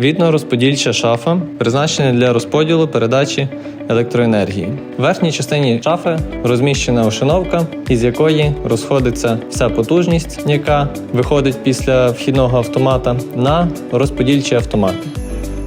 Відно-розподільча шафа призначена для розподілу передачі електроенергії. В верхній частині шафи розміщена ошиновка, із якої розходиться вся потужність, яка виходить після вхідного автомата, на розподільчі автомати.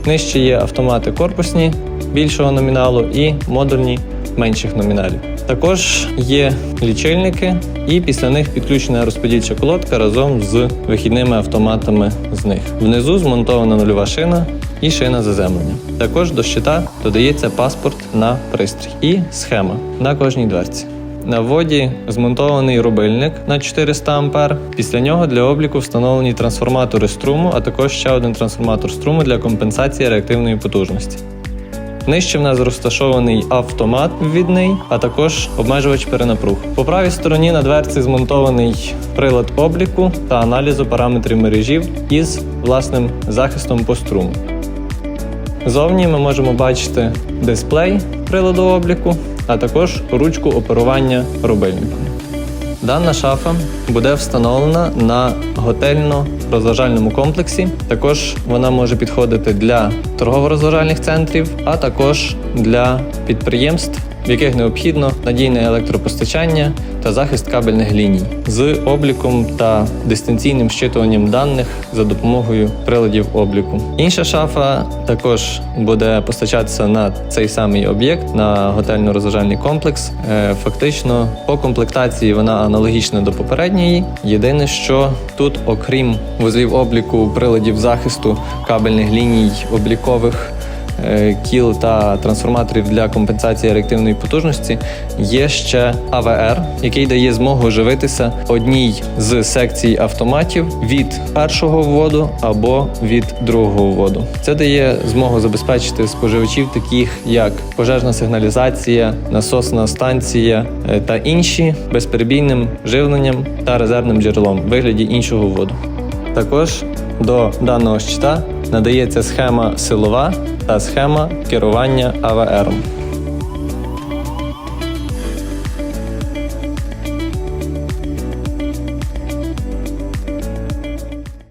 Нижче є автомати корпусні більшого номіналу і модульні менших номіналів. Також є лічильники, і після них підключена розподільча колодка разом з вихідними автоматами з них. Внизу змонтована нульова шина і шина заземлення. Також до щита додається паспорт на пристрій і схема на кожній дверці. На вводі змонтований рубильник на 400 А. Після нього для обліку встановлені трансформатори струму, а також ще один трансформатор струму для компенсації реактивної потужності. Нижче в нас розташований автомат ввідний, а також обмежувач перенапруг. По правій стороні на дверці змонтований прилад обліку та аналізу параметрів мережів із власним захистом по струму. Зовні ми можемо бачити дисплей приладу обліку, а також ручку оперування рубильником. Дана шафа буде встановлена на готельно-розважальному комплексі. Також вона може підходити для торгово-розважальних центрів, а також для підприємств, в яких необхідно надійне електропостачання та захист кабельних ліній з обліком та дистанційним щитуванням даних за допомогою приладів обліку. Інша шафа також буде постачатися на цей самий об'єкт на готельно-розважальний комплекс. Е, Фактично, по комплектації вона аналогічна до попередньої. Єдине, що тут, окрім вузлів обліку, приладів захисту кабельних ліній облікових кіл та трансформаторів для компенсації реактивної потужності є ще АВР, який дає змогу живитися одній з секцій автоматів від першого вводу або від другого вводу. Це дає змогу забезпечити споживачів, таких як пожежна сигналізація, насосна станція е, та інші безперебійним живленням та резервним джерелом в вигляді іншого вводу. Також до даного щита надається схема силова та схема керування АВР.